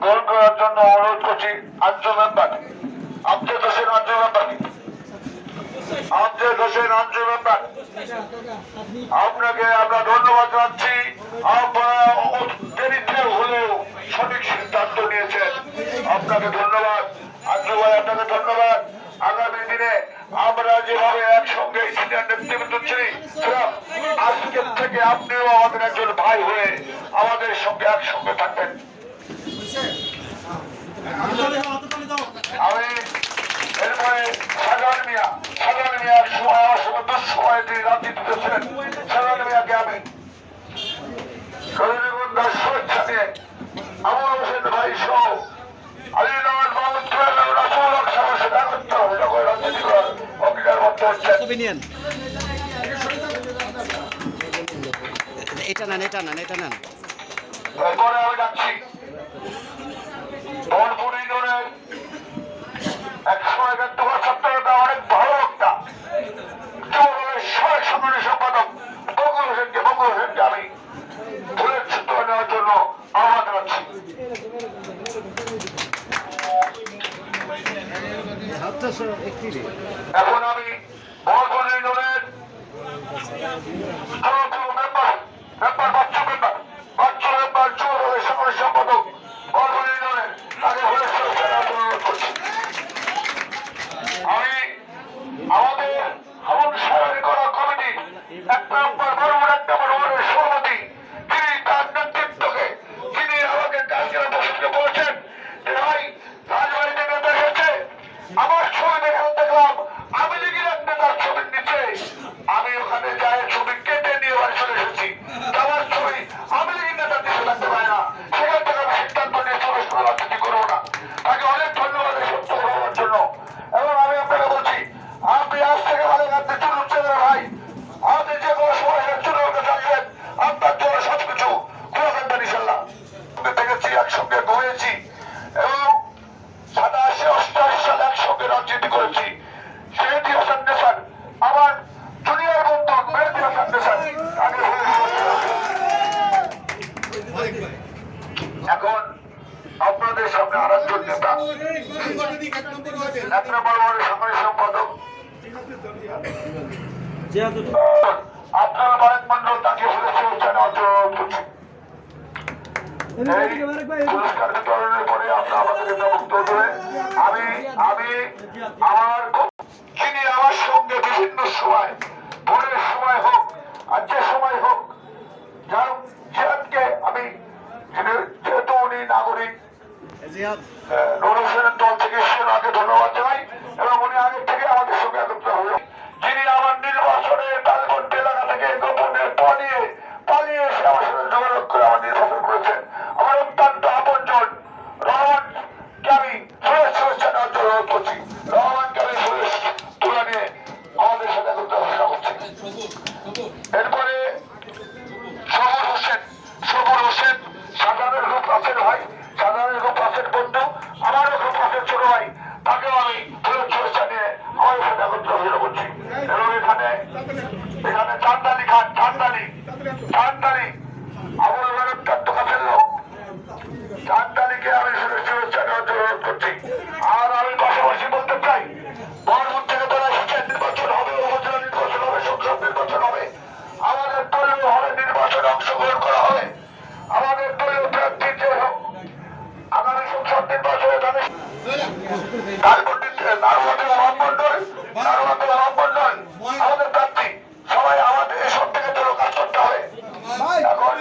গ্রহণ করার জন্য অনুরোধ করছি আঞ্চল মেম্বার আমজেদ হোসেন আঞ্চল মেম্বার আমজেদ হোসেন আঞ্চল মেম্বার আপনাকে আমরা ধন্যবাদ জানাচ্ছি। আপনারা হলেও সঠিক সিদ্ধান্ত নিয়েছেন। আপনাকে ধন্যবাদ। আঞ্জু ভাই, আপনাকে ধন্যবাদ। আগামী দিনে আমরা যেভাবে একসঙ্গে সিনিয়র নেতৃবৃন্দ ছিলাম আজকের থেকে আপনিও আমাদের একজন ভাই হয়ে আমাদের সঙ্গে একসঙ্গে থাকবেন। আমি এরপরে সাধারণ মিয়া সাধারণ মিয়া এক সময় আমার সঙ্গে দুঃসময়ে তিনি রাজনীতিতে ছিলেন সাধারণ মিয়াকে আমি রজনীগন্ধার শুভেচ্ছা নিয়ে আবুল হোসেন ভাই সহ আলী নওয়াজ মোহাম্মদ রাসুল হক সবার সাথে একত্র হবে। যখন রাজনীতি করার অঙ্গীকার করতে হচ্ছে ছবি নিয়েন। এটা নেন এটা নেন এটা নেন। এরপরে আমি যাচ্ছি। এখন আমি বনপুর এখন আপনাদের সামনে আর একজন নেতা। এক নম্বর ওয়ার্ডের সম্পাদক। আমি আমি আমার যিনি আমার সঙ্গে বিভিন্ন সময় ভোরের সময় হোক আর যে সময় হোক যার জিহাদকে আমি যিনি- যেহেতু উনি নাগরিক জিয়াদ নুর হোসেনের দল থেকে এসেছেন ধন্যবাদ জানাই এবং উনি আগে থেকে আমাদের সঙ্গে একত্র হল যিনি আমার নির্বাচনে তালবন্টি এলাকা থেকে গোপনে পালিয়ে পালিয়ে এসে আমার সাথে যোগাযোগ করে আমার নির্বাচন করেছেন। আমার অত্যন্ত আপনজন রহমানকে আমি ফুলের শুভেচ্ছা দেওয়ার অনুরোধ করছি। রহমানকে আমি ফুলের তুলে নিয়ে আমাদের সাথে একত্র ঘোষণা করছি। এরপরে নির্বাচনে করা হবে। আমাদের দলীয় প্রার্থী যে আগামী সংসদ নির্বাচনে প্রার্থী, সবাই আমাদের এসব থেকে এখন